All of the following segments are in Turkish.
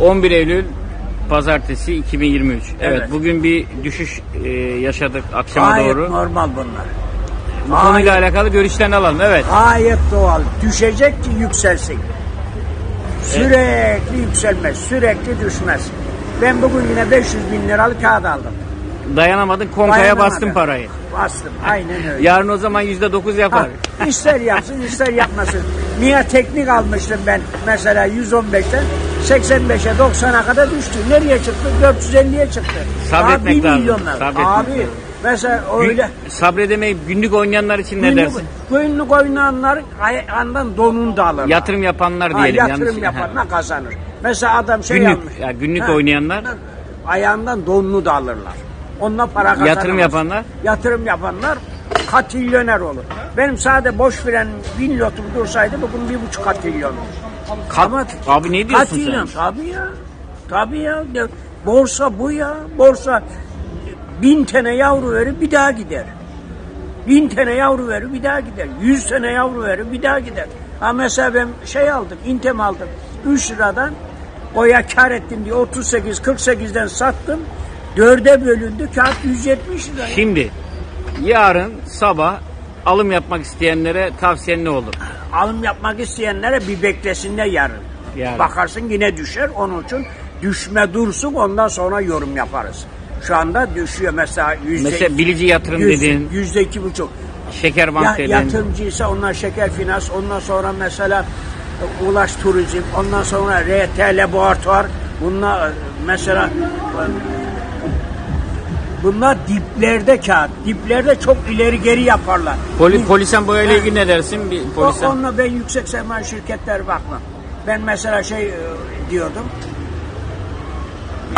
11 Eylül Pazartesi 2023. Evet, Evet. bugün bir düşüş e, yaşadık akşama Gayet doğru. normal bunlar. Bu konuyla alakalı görüşlerini alalım. Evet. Gayet doğal. Düşecek ki yükselsin. Sürekli yükselmez, sürekli düşmez. Ben bugün yine 500 bin liralık kağıt aldım. Dayanamadın konkaya Dayanamadım. bastın parayı. Bastım, aynen öyle. Yarın o zaman %9 Ha, yapar. ister yapsın, ister yapmasın. Niye teknik almıştım ben mesela 115'ten 85'e 90'a kadar düştü. Nereye çıktı? 450'ye çıktı. Sabretmek Daha bir lazım, milyonlar. sabretmek Abi lazım. mesela öyle sabredemeyip günlük oynayanlar için ne günlük, dersin? günlük oynayanlar ayağından donunu da alırlar. Yatırım yapanlar Ha, diyelim. yatırım yanlış- yapanlar kazanır. Mesela adam şey Günlük, almış. ya günlük oynayanlar? Ayağından donunu da alırlar. Onunla para kazanamaz. Yatırım yapanlar? Yatırım yapanlar katilyoner olur. Benim sade boş veren bin lotum dursaydı bugün bir buçuk katilyon. Kat- abi ne diyorsun katilyon, sen? Tabii ya. Tabii ya. Borsa bu ya. Borsa bin tane yavru verir bir daha gider. Bin tane yavru verir bir daha gider. Yüz tane yavru verir bir daha gider. Ha mesela ben şey aldım, intem aldım. 3 liradan oya kar ettim diye 38 48'den sattım. Dörde bölündü kağıt 170 lira. Şimdi yarın sabah alım yapmak isteyenlere tavsiyen ne olur? Alım yapmak isteyenlere bir beklesinler yarın. Yarın. Bakarsın yine düşer. Onun için düşme dursun ondan sonra yorum yaparız. Şu anda düşüyor mesela yüzde Mesela bilici yatırım yüz- dedin, Yüzde iki buçuk. şekerbank Ya, dedin. yatırımcıysa onlar şeker finans, ondan sonra mesela e, Ulaş Turizm, ondan sonra RT Laboratuvar, bunlar e, mesela bunlar diplerde kağıt. Diplerde çok ileri geri yaparlar. Poli, polisen boyayla ilgili ne dersin? Bir O, polisen. onunla ben yüksek sermaye şirketler bakmam. Ben mesela şey e, diyordum.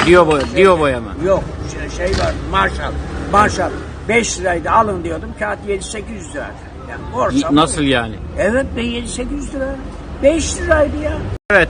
Diyor boya, diyor boyama. Yok şey, şey var Marshall. Marshall 5 liraydı alın diyordum. Kağıt 7-800 liraydı. Yani borsa bu. Nasıl yani? Evet be 7-800 lira. 5 liraydı ya. Evet.